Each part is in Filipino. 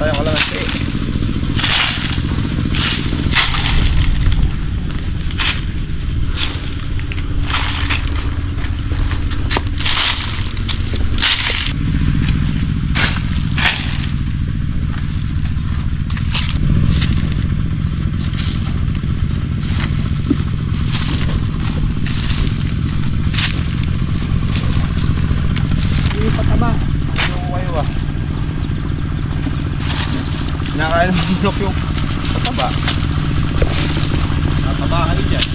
kabady, pataba tayo kalahati. Hindi pataba. Ano kayo ah? Kinakain ng bunok yung pataba. Nataba kayo dyan.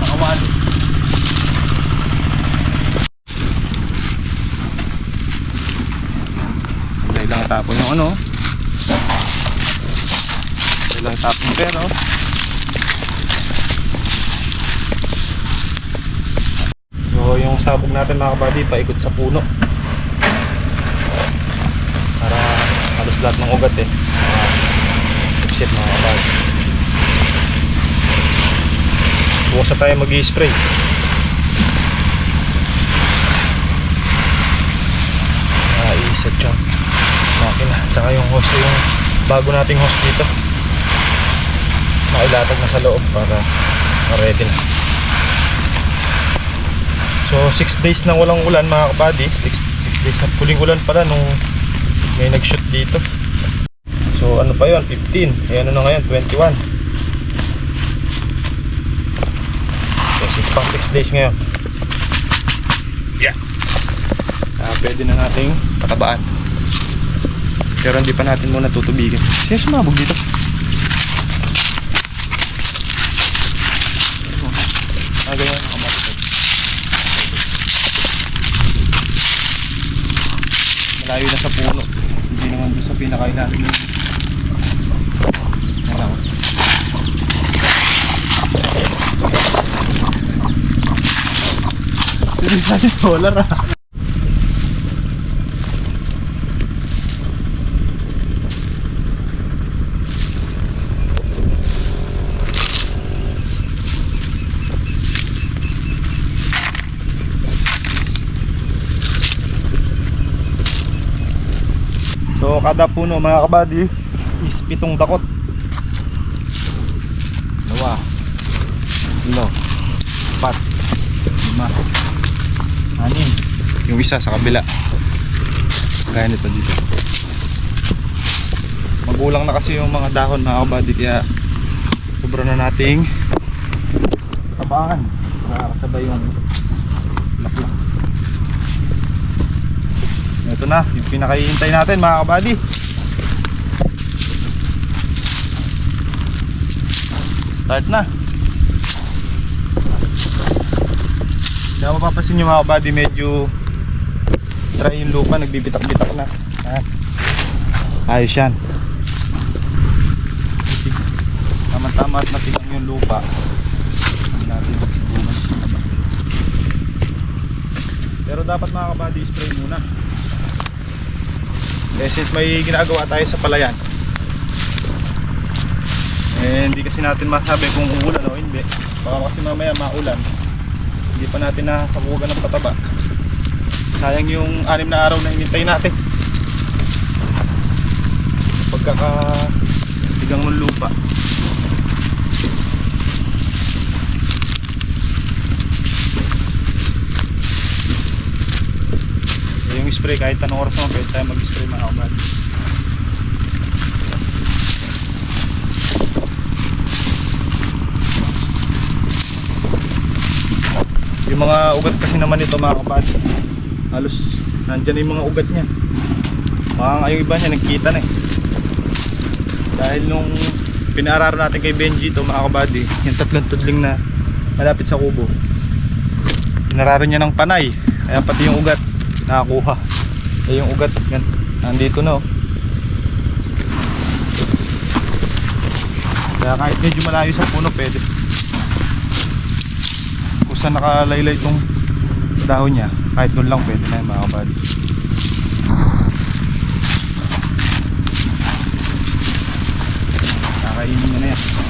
Pakawali. Hintay lang tapon yung ano. Hintay lang tapon yung pero. So yung sabog natin mga kabady, paikot sa puno. Para halos lahat ng ugat eh. Upset mga kabady. Bukas na tayo mag-i-spray. Ah, iset yung makina. Tsaka yung hose, yung bago nating hose dito. Nailatag na sa loob para ma-ready na. So 6 days nang walang ulan mga kabady. 6, 6 days na puling ulan pala nung may nag-shoot dito. So ano pa yon 15 Eh ano na ngayon? 21 So 6 pang 6 days ngayon. Yeah. Ah, Pwede na nating patabaan Pero hindi pa natin muna tutubigin. Sino sumabog dito? Ah ganyan nakamatid malayo na sa puno. Hindi naman doon sa pinakailalim. Araw Tuloy sa solar ah So kada puno mga kabady is pitong dakot. Dalawa. Tatlo. Apat. Lima. Anim. Yung isa sa kabila. Kaya nito dito. Magulang na kasi yung mga dahon mga kabady kaya sobra na nating tabangan. Nakakasabay yung laklak. Ito na, yung pinakahihintay natin mga kabady. Start na. Kaya mapapasin nyo mga kabady, medyo dry yung lupa, nagbibitak-bitak na. Ayos yan. Tama-tama at matigang yung lupa. Pero dapat mga kabady, spray muna. Eh since may ginagawa tayo sa palayan Eh hindi kasi natin masabi kung uulan o hindi. Baka kasi mamaya maulan. Hindi pa natin nasakugan ng pataba. Sayang yung anim na araw na hinintay natin. Pagkaka Tigang ng lupa Eh, yung spray kahit anong oras naman pwede tayo mag-spray mga kabady yung mga ugat kasi naman ito mga kabady halos nandyan yung mga ugat niya. Baka yung iba niya nagkita na eh. Dahil nung pinararo natin kay Benji ito mga kabady yung tatlong tudling na malapit sa kubo pinararo niya ng panay. Kaya pati yung ugat nakakuha. Eh yung ugat yan nandito na oh. Kaya kahit medyo malayo sa puno pwede. Kung saan nakalaylay itong dahon niya kahit doon lang pwede na yun mga kabady kakainin niya na yan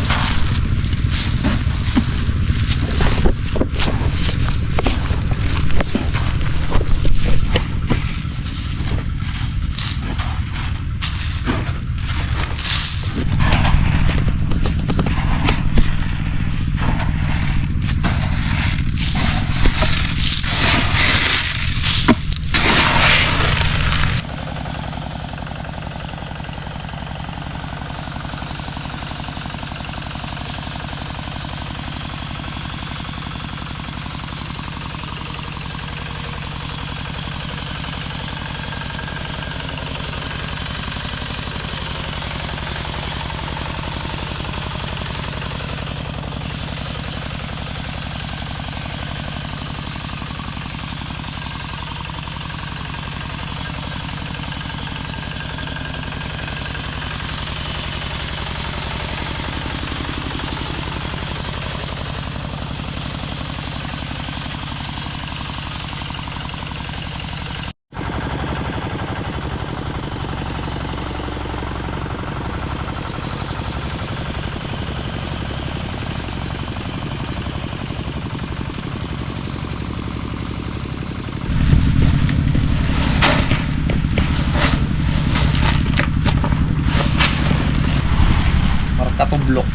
katublok.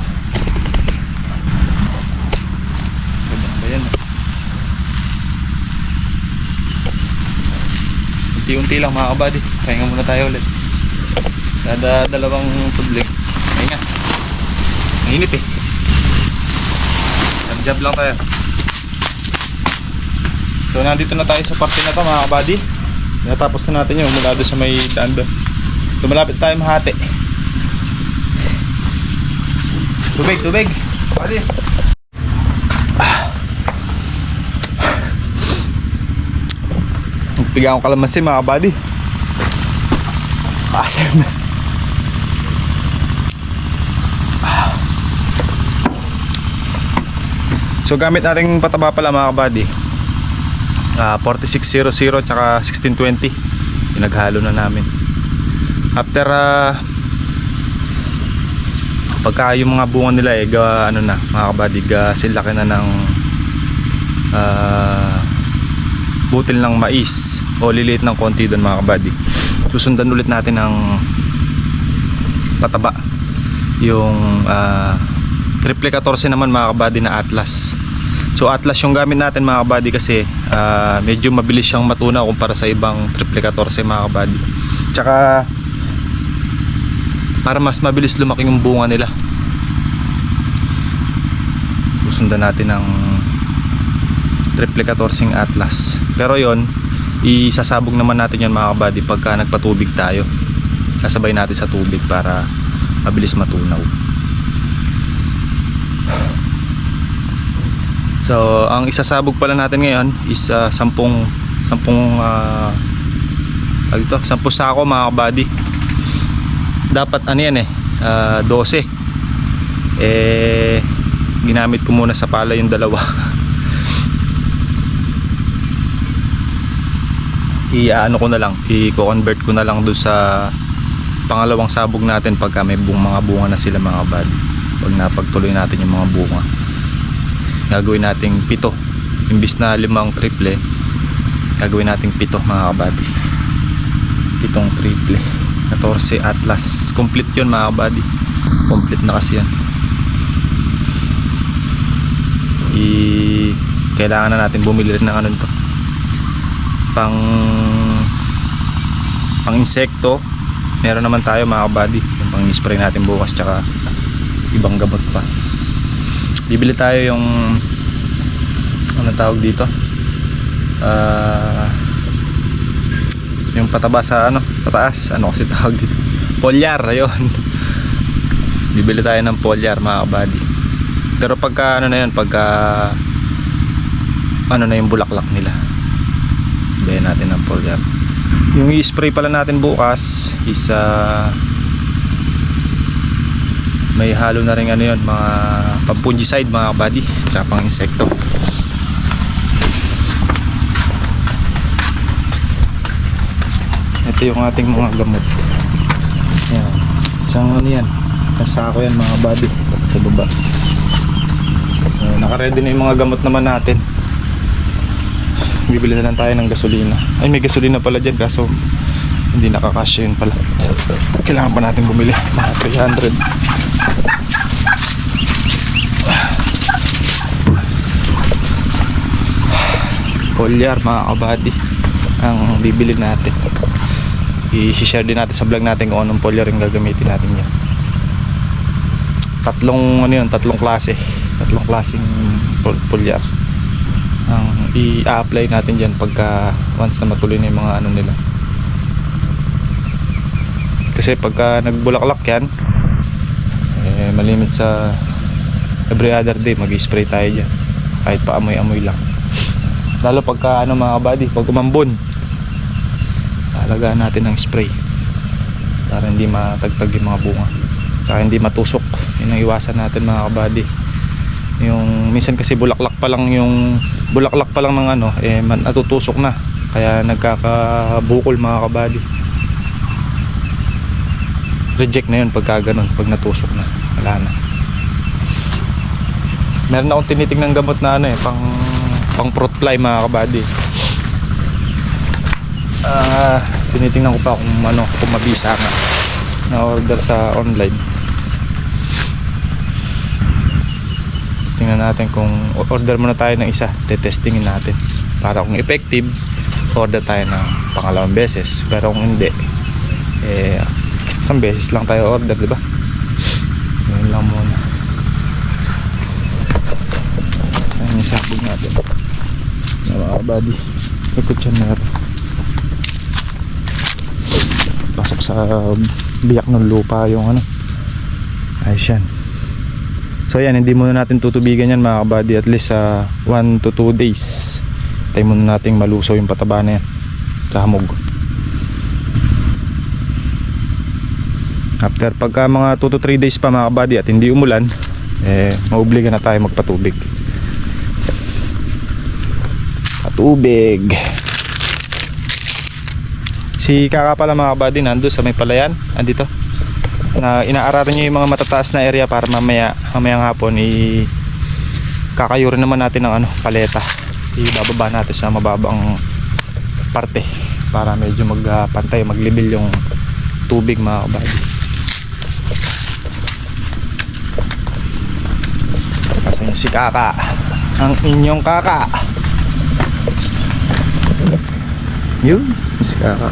Ganda ba yan? Unti-unti lang mga kabady. Pahinga muna tayo ulit. Kada dalawang tubling. Pahinga. Mainit eh. Jab lang tayo. So nandito na tayo sa parte na to mga kabady. Natapos na natin yung mula doon sa may daan doon. So malapit tayo mahati. Tubig, tubig. Pwede. Nagpiga akong kalamansi mga kabady. Asem na. So gamit nating pataba pala mga kabady. Ah, 4600 tsaka 1620. Pinaghalo na namin. After ah, pagka yung mga bunga nila eh gawa ano na mga kabady ga silaki na ng ah, butil ng mais o liliit ng konti doon mga kabady susundan ulit natin ng pataba yung ah, triple 14 naman mga kabady na Atlas. So Atlas yung gamit natin mga kabady kasi ah, medyo mabilis siyang matunaw kumpara sa ibang triple 14 mga kabady tsaka para mas mabilis lumaki yung bunga nila. Susundan natin ng triple 14 Atlas. Pero yon isasabog naman natin yon mga kabady pagka nagpatubig tayo. Kasabay natin sa tubig para mabilis matunaw. So ang isasabog pala natin ngayon is uh, sampung sampung uh, ito, sampung sako mga kabady dapat ano yan eh ah, 12 eh ginamit ko muna sa pala yung dalawa. I-ano ko na lang i-convert ko na lang doon sa pangalawang sabog natin pagka may bung, mga bunga na sila mga bad. Pag napagtuloy natin yung mga bunga. Gagawin nating pito. Imbis na limang triple gagawin nating pito mga kabady pitong triple 14 Atlas. Complete yun mga kabady. Complete na kasi yan i kailangan na natin bumili rin ng ano nito. Pang pang insekto. Meron naman tayo mga kabady. Yung pang spray natin bukas tsaka ibang gamot pa. Bibili tayo yung ano tawag dito? Ah yung pataba sa ano pataas. Ano kasi tawag dito? Polyar ayun. Bibili tayo ng polyar mga kabady. Pero pagka ano na yun pagka ano na yung bulaklak nila bili natin ng polyar. Yung i-spray pala natin bukas is ah, may halo na rin ano yun mga pampungicide mga kabady tsaka pang insekto ito yung ating mga gamot. Yan isang ano yan. Kasako yan mga body. Sa baba. So, nakaready na yung mga gamot naman natin. Bibili na lang tayo ng gasolina. Ay may gasolina pala dyan kaso hindi nakakasya yun pala. Kailangan pa natin bumili. Mga 300 Polyar mga kabady ang bibili natin i-share din natin sa vlog natin kung anong polyar yung gagamitin natin yan. Tatlong ano yun tatlong klase. Tatlong klaseng polyar. Ang i-apply natin dyan pagka once na matuloy na yung mga ano nila. Kasi pagka nagbulaklak yan eh, malimit sa every other day mag-spray tayo dyan. Kahit pa amoy-amoy lang. Lalo pagka ano mga body pag umambon alagaan natin ng spray para hindi matagtag yung mga bunga. Saka hindi matusok. Yun ang iwasan natin mga kabady. Yung minsan kasi bulaklak pa lang yung bulaklak pa lang ng ano eh natutusok na. Kaya nagkakabukol mga kabady. Reject na yun pagka ganun pag natusok na. Wala na. Meron akong tinitingnan gamot na ano eh pang pang fruit fly mga kabady ah tinitingnan ko pa kung ano kung mabisa nga na order sa online. Tingnan natin kung order muna tayo ng isa. Tetestingin natin. Para kung effective order tayo ng pangalawang beses. Pero kung hindi eh isang beses lang tayo order di ba? Yun lang muna. Ayun yung sabog natin. Na mga buddy ikot yan meron pasok sa biyak ng lupa yung ano. Ayos yan. So yan hindi muna natin tutubigan yan mga kabady. At least sa 1 to 2 days. Tayo muna nating malusaw yung pataba na yan. Sa hamog. After pagka mga 2 to 3 days pa mga kabady at hindi umulan eh maubliga na tayo magpatubig. Patubig si kaka pala mga kabady nando sa may palayan. Andito. Na inaararan niya yung mga matataas na area para mamaya mamayang hapon i kakayurin naman natin ng ano paleta. Ibababa natin sa mababang parte para medyo magpantay maglibil yung tubig mga kabady Asan yung si kaka? Ang inyong kaka yun. Kaka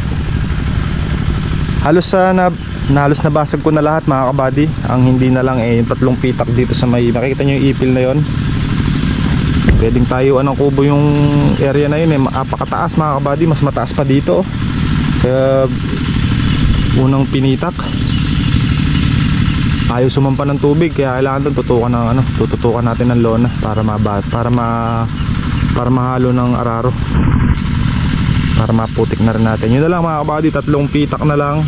halos sa na, na halos nabasag ko na lahat mga kabady. Ang hindi na lang eh yung tatlong pitak dito sa may nakikita nyo yung ipil na yon pwedeng tayo anong kubo yung area na yun eh. Apakataas mga kabady. Mas mataas pa dito. Kaya unang pinitak. Ayaw sumampa ng tubig kaya kailangan doon tutukan ng ano tututukan natin ng lona para mabat para ma para mahalo ng araro para maputik na rin natin. Yun na lang mga kabady tatlong pitak na lang.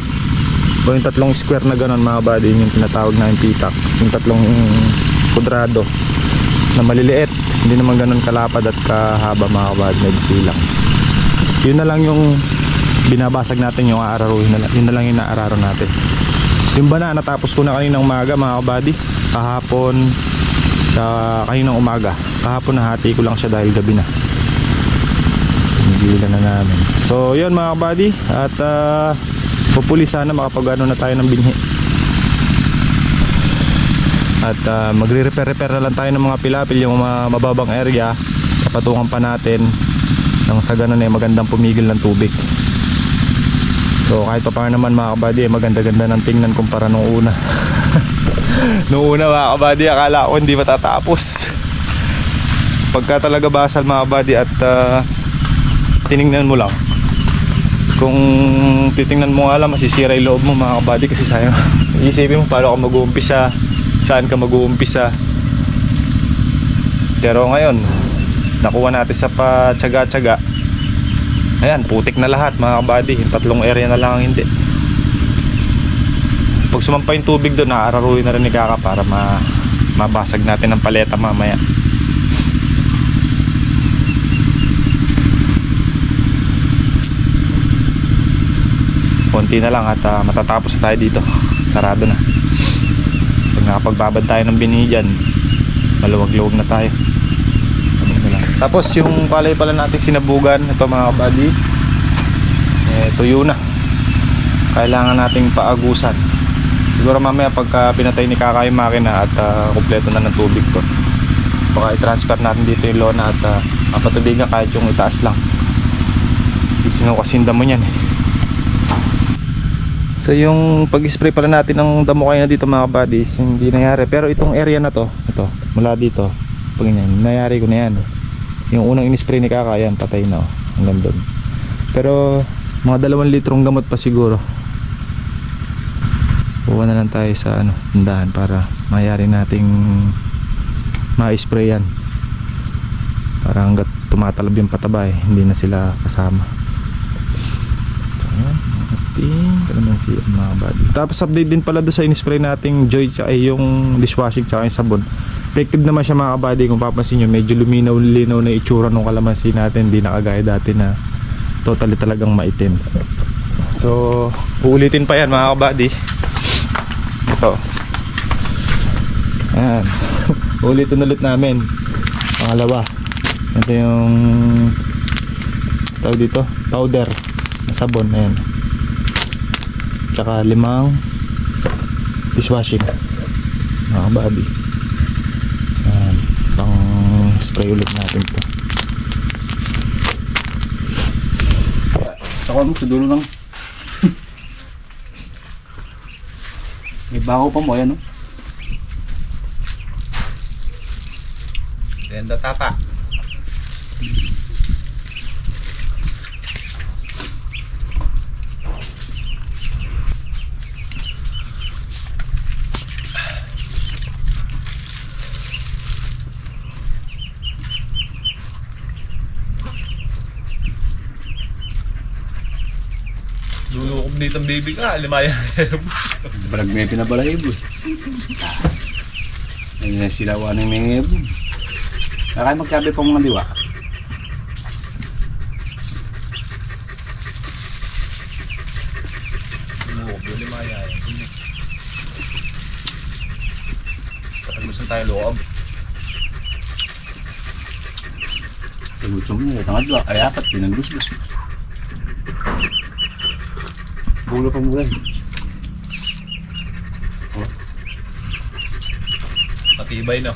O yung tatlong square na ganun mga kabady yun yung tinatawag na pitak. Yung tatlong kudrado na maliliit. Hindi naman ganun kalapad at kahaba mga kabady nagsilang yun na lang yung binabasag natin yung aararo yun na yun na lang yung naararo natin. Yung bana natapos ko na kaninang umaga mga kabady. Kahapon sa kaninang umaga. Kahapon nahati ko lang siya dahil gabi na Hinigilan na namin. So yun mga kabady at uh, hopefully sana makapag ano na tayo ng binhi. At uh, magre-repair-repair na lang tayo ng mga pilapil yung mga mababang area. Kapatungan pa natin. Nang sa ganun eh magandang pumigil ng tubig. So kahit pa paano naman mga kabady eh, maganda-ganda ng tingnan kumpara nung una. Nung una mga kabady akala ko hindi matatapos. Pagka talaga basal mga kabady at uh, tiningnan mo lang Kung titingnan mo nga masisira yung loob mo mga kabady kasi sayang Isipin mo paano ka mag-uumpisa Saan ka mag-uumpisa Pero ngayon Nakuha natin sa patsaga-tsaga Ayan, putik na lahat mga kabady. Yung tatlong area na lang ang hindi. Pag sumampa yung tubig doon, naararuin na rin ni Kaka para ma mabasag natin ng paleta mamaya. Konti na lang at ah, matatapos na tayo dito. Sarado na. Pag nakapagbabad tayo ng bini dyan, maluwag-luwag na tayo. Ano. Tapos yung palay pala natin sinabugan, ito mga kabady, eh, tuyo na. Kailangan nating paagusan. Siguro mamaya pagka pinatay ni Kaka yung makina at uh, kumpleto na ng tubig to. Baka i-transfer natin dito yung lona at uh, mapatubigan kahit yung itaas lang. Isinukasinda mo yan eh. So yung pag-spray pala natin ng damo kayo na dito mga buddies, hindi nangyari. Pero itong area na to, ito, mula dito, pag ganyan, nangyari ko na yan. Yung unang in-spray ni Kaka, yan, patay na oh. Hanggang doon. Pero mga dalawang litrong gamot pa siguro. Kuha na lang tayo sa ano, tindahan para mayari nating ma-spray yan. Para hanggat tumatalab yung pataba eh, hindi na sila kasama. Ayan, ating kalamansi mga body. Tapos update din pala doon sa in-spray nating Joy tsaka yung dishwashing tsaka yung sabon. Effective naman siya mga kabady kung papansin nyo medyo luminaw-linaw na itsura ng kalamansi natin hindi nakagaya dati na totally talagang maitim. So, uulitin pa yan mga kabady. Ito. Ayan. Ulitin ulit namin. Pangalawa. Ito yung tawag dito, powder sabon. Ayan. Tsaka limang dishwashing. Mga kabady. Ayan. pang spray ulit natin to Saka mo sa dulo lang. May bakaw pa mo, ayan oh. Ganda tapa. Dito ang baby ka, limaya. Balag may pinabalahibo eh. Ayun na sila wa ng mga ebo. Kaya magsabi pa mga liwa. Lulukob yung limaya. Patagusan tayo loob. Gusto mo, tangad ba? Ay apat, pinagluslos. Bulo pa mo rin. Matibay no.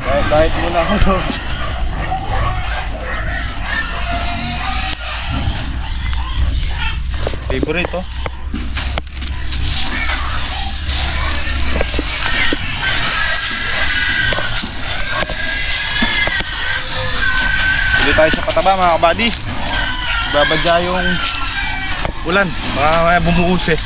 kahit, kahit muna ako no. Favorite oh. Tuloy tayo sa pataba mga kabady. Babadya yung ulan. Baka bumuhos eh.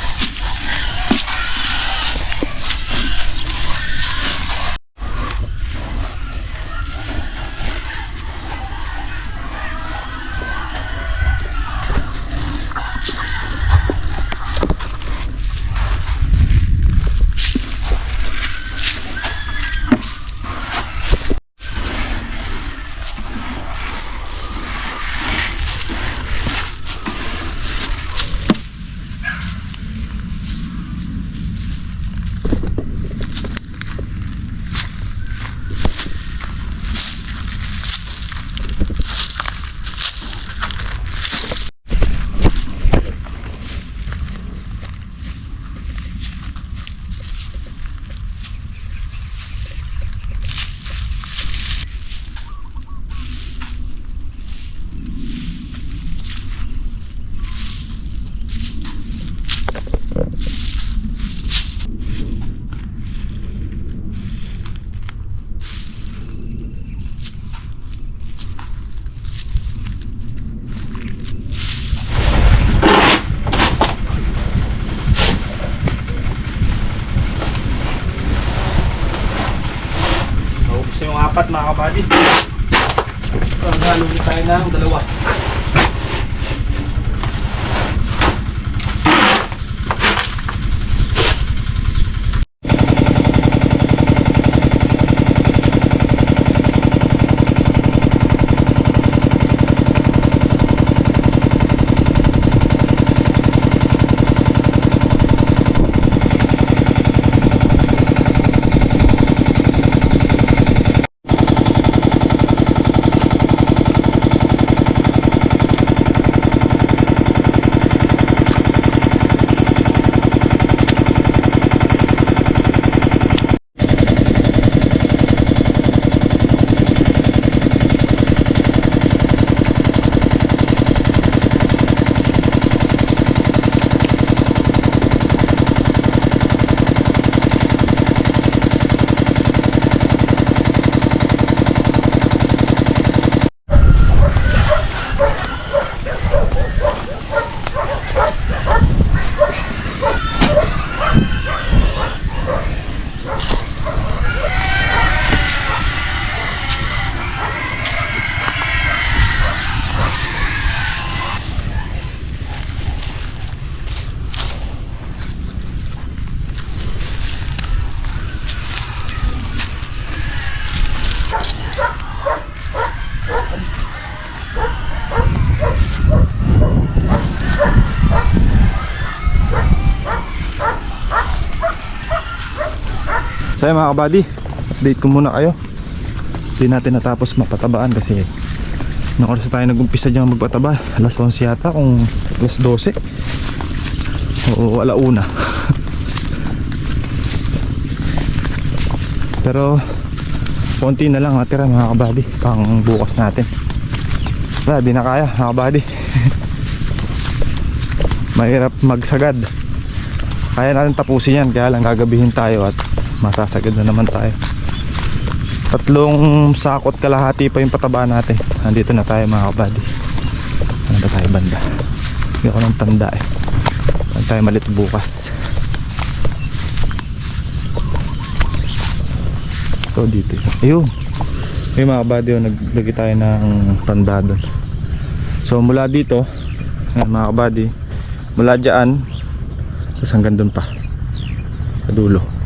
So mga kabady, update ko muna kayo. Hindi natin natapos mapatabaan kasi nung oras na tayo nag-umpisa dyan magpataba. Alas 11 yata kung alas 12. Oo, alauna. Pero konti na lang natira mga kabady pang bukas natin. Wala, di na kaya mga kabady. Mahirap magsagad. Kaya natin tapusin yan kaya lang gagabihin tayo at masasagad na naman tayo. Tatlong sakot kalahati pa yung pataba natin. Nandito na tayo mga kabady. Ano ba tayo banda? Hindi ako nang tanda eh. Saan tayo malit bukas? Ito dito. Ayun. Yung mga kabady oh, tayo ng tanda doon. So mula dito, ayan, mga kabady, mula dyan, tapos hanggang doon pa. Sa dulo.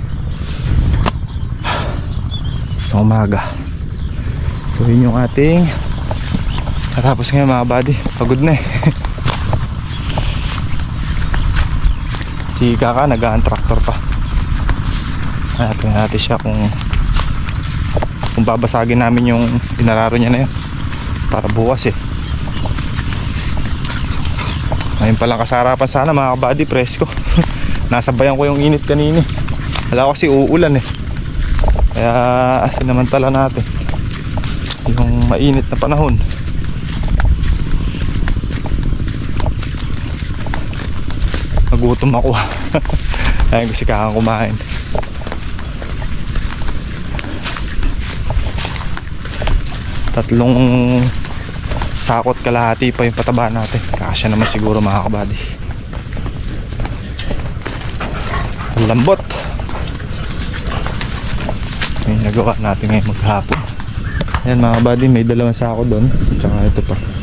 Sa umaga. So yun yung ating Natapos ngayon mga buddy, pagod na eh. si Kaka nag tractor pa. Hanapin natin siya kung kung babasagin namin yung pinararo niya na yun. Para bukas eh. Ngayon palang kasarapan sana mga kabady, presko. Nasabayan ko yung init kanini. Wala ko kasi uulan eh. Kaya sinamantala natin yung mainit na panahon. Nagutom ako. Ayun ko si Kakang kumain. Tatlong sakot kalahati pa yung pataba natin. Kasya naman siguro mga kabady. Ang lambot. Yung nagawa natin ngayon maghapon. Ayan mga kabady, may dalawang sako doon. Tsaka ito pa.